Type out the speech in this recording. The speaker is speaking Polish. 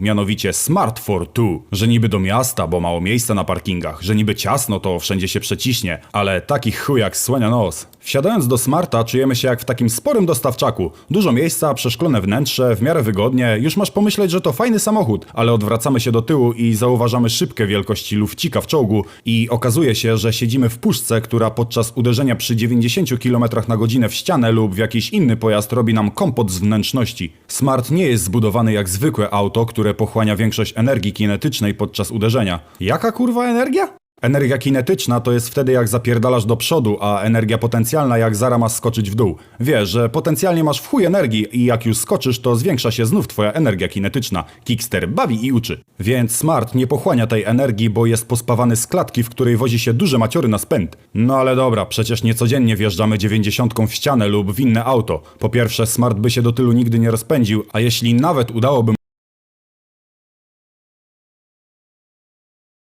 Mianowicie Smart for Two, że niby do miasta, bo mało miejsca na parkingach, że niby ciasno, to wszędzie się przeciśnie, ale takich chujak słania nos. Wsiadając do Smarta czujemy się jak w takim sporym dostawczaku. Dużo miejsca, przeszklone wnętrze, w miarę wygodnie, już masz pomyśleć, że to fajny samochód, ale odwracamy się do tyłu i zauważamy szybkę wielkości lufcika w czołgu i okazuje się, że siedzimy w puszce, która podczas uderzenia przy 90 km na godzinę w ścianę lub w jakiś inny pojazd robi nam kompot z wnętrzności. Smart nie jest zbudowany jak zwykłe auto, które pochłania większość energii kinetycznej podczas uderzenia. Jaka kurwa energia? Energia kinetyczna to jest wtedy jak zapierdalasz do przodu, a energia potencjalna jak zara masz skoczyć w dół. Wiesz, że potencjalnie masz w chuj energii i jak już skoczysz, to zwiększa się znów twoja energia kinetyczna. Kickster bawi i uczy. Więc Smart nie pochłania tej energii, bo jest pospawany z klatki, w której wozi się duże maciory na spęd. No ale dobra, przecież niecodziennie wjeżdżamy dziewięćdziesiątką w ścianę lub w inne auto. Po pierwsze, Smart by się do tylu nigdy nie rozpędził, a jeśli nawet udałoby